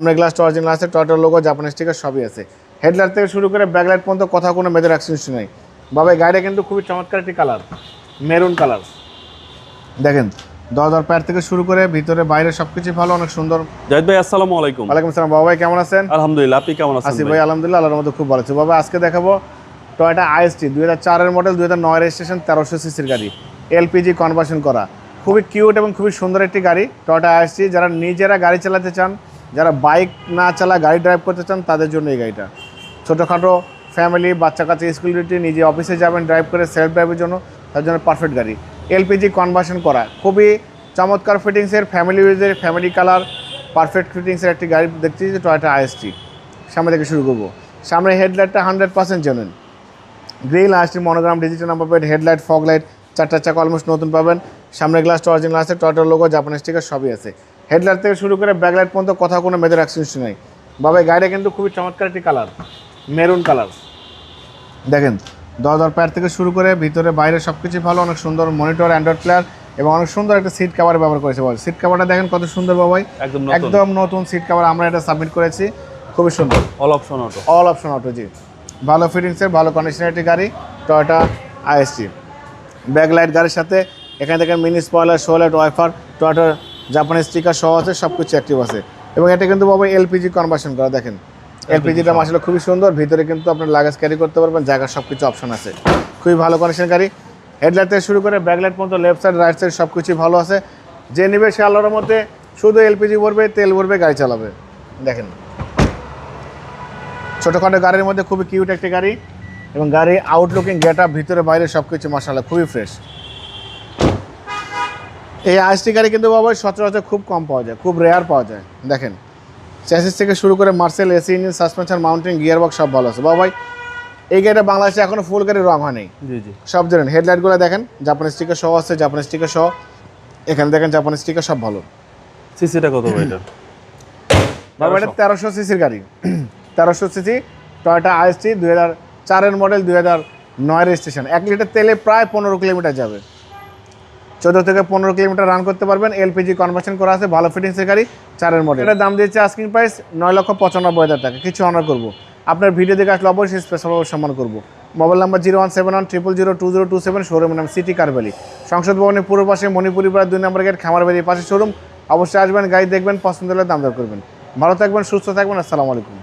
আমরা glass original আছে টয়টার logo Japanese sticker সবই আছে। হেডলাইট থেকে শুরু করে ব্যাকলাইট পর্যন্ত কথা কোনো মেয়েদের অ্যাক্সিডেন্ট নেই। বাবা গাড়িটা কিন্তু খুবই চমৎকার একটি কালার মেরুন কালার দেখেন দরজার প্যার থেকে শুরু করে ভিতরে বাইরে সবকিছু ভালো অনেক সুন্দর। জাহিদ ভাই আসসালামু আলাইকুম। ওয়ালাইকুম আসসালাম। বাবা ভাই কেমন আছেন? আলহামদুলিল্লাহ আপনি কেমন আছেন আসি ভাই? ভাই আলহামদুলিল্লাহ আল্লাহর মধ্যে খুব ভালো আছে। বাবা আজকে দেখাবো টয়টা আইএসটি দুই হাজার চারের মডেল দুই হাজার নয় রেজিস্ট্রেশন তেরোশো সিসির গাড়ি এলপিজি কনভার্সন করা। খুবই কিউট এবং খুবই সুন্দর একটি গাড়ি টয়টা আইএসটি যারা নিজেরা গাড়ি চালাতে চান যারা বাইক না চালা গাড়ি ড্রাইভ করতে চান, তাদের জন্য এই গাড়িটা। ছোটোখাটো ফ্যামিলি বাচ্চা কাচ্চা স্কুল ডিউটি নিজে অফিসে যাবেন ড্রাইভ করে সেলফ ড্রাইভের জন্য, তার জন্য পারফেক্ট গাড়ি। এলপিজি কনভার্সন করা, খুবই চমৎকার ফিটিংসের ফ্যামিলি ইউজের ফ্যামিলি কালার পারফেক্ট ফিটিংসের একটি গাড়ি দেখছি যে টয়টা আইএসটি সামনে থেকে শুরু করব। সামনে হেডলাইটটা হান্ড্রেড পার্সেন্ট জেনুইন গ্রিল আসছে monogram digital number plate headlight fog light চারটা চাকা অলমোস্ট নতুন পাবেন। সামনে গ্লাসটা অরিজিনাল আছে টয়টার লোগো জাপানিজ স্টিকার সবই আছে। হেডলাইট থেকে শুরু করে ব্যাকলাইট পর্যন্ত কথা কোনো মেয়েদের অ্যাক্সিডেন্ট নেই। বাবা গাড়িটা কিন্তু খুবই চমৎকার একটি কালার মেরুন কালার দেখেন দরজার প্যার থেকে শুরু করে ভিতরে বাইরে সব কিছুই ভালো অনেক সুন্দর মনিটর অ্যান্ড্রয়েড প্লেয়ার এবং অনেক সুন্দর একটা সিট কাভার ব্যবহার করেছে বল সিট কাভারটা দেখেন কত সুন্দর বাবাই একদম নতুন। একদম নতুন সিট কাভার আমরা এটা সাবমিট করেছি। খুবই সুন্দর। All option auto all option auto জি। ভালো ফিটিংসের ভালো কন্ডিশনের একটি গাড়ি টয়োটা আইএসটি ব্যাকলাইট গাড়ির সাথে। এখানে দেখেন মিনি স্পয়লার শোলাইট ওয়াইফার টয়োটার জাপানি স্টিকার সহ আছে সব কিছু অ্যাক্টিভ আছে। এবং এটা কিন্তু বাবা এলপিজি কনভার্সন করা দেখেন। এলপিজিটা আসলে খুবই সুন্দর ভিতরে কিন্তু আপনার লাগেজ ক্যারি করতে পারবেন জায়গার সব কিছু অপশন আছে। খুবই ভালো কন্ডিশন গাড়ি। হেডলাইট থেকে শুরু করে ব্যাকলাইট পর্যন্ত লেফট সাইড রাইট সাইড সব কিছুই ভালো আছে। যে নেবে সে আল্লাহর মধ্যে শুধু এলপিজি ভরবে তেল ভরবে গাড়ি চালাবে। দেখেন। ছোটোখাটো গাড়ির মধ্যে খুবই কিউট একটি গাড়ি। এবং গাড়ি আউটলুকিং গেট আপ ভিতরে বাইরে সব কিছু মশালা খুবই ফ্রেশ এই আইসটি গাড়ি কিন্তু বাবা সচরাচর খুব কম পাওয়া যায় খুব রেয়ার পাওয়া যায়। দেখেন চ্যাসিস থেকে শুরু করে মার্সেল এসি ইঞ্জিন সাসপেনশন মাউন্টেন গিয়ার বক্স সব ভালো আছে। বাবাই এই গাড়িটা বাংলাদেশে এখনও ফুল গাড়ি রং হয়নি জি জি। সব জানেন হেডলাইটগুলো দেখেন জাপানি স্টিকার সহ আছে জাপানি স্টিকার সহ। এখানে দেখেন জাপানি স্টিকার সব ভালো। সিসিটা কত এটা? বাবা এটা তেরোশো সিসির গাড়ি। তেরোশো সিসি টয়টা আইএসটি দুই হাজার চারের মডেল দুই হাজার নয় রেজিস্ট্রেশন এক লিটার তেলে প্রায় পনেরো কিলোমিটার যাবে। চোদ্দ থেকে পনেরো কিলোমিটার রান করতে পারবেন। এলপিজি কনভার্সন করা আছে, ভালো ফিটিংসের গাড়ি, চারের মডেল এটার দাম দিয়েছে আস্কিং প্রাইস নয় লক্ষ পঁচানব্বই হাজার টাকা। কিছু অনার করব। আপনার ভিডিও দেখে আসলে অবশ্যই স্পেশাল সম্মান করব। Mobile number zero one seven one triple zero two zero two seven showroom নাম সিটি কারবালি সংসদ ভবনের পূর্ব পাশে মণিপুরি পাড়া দুই নম্বর গেট খামারবাড়ির পাশে শোরুম অবশ্যই আসবেন, গাড়ি দেখবেন, পছন্দ হলে দাম দর করবেন। ভালো থাকবেন, সুস্থ থাকবেন, আসসালামু আলাইকুম।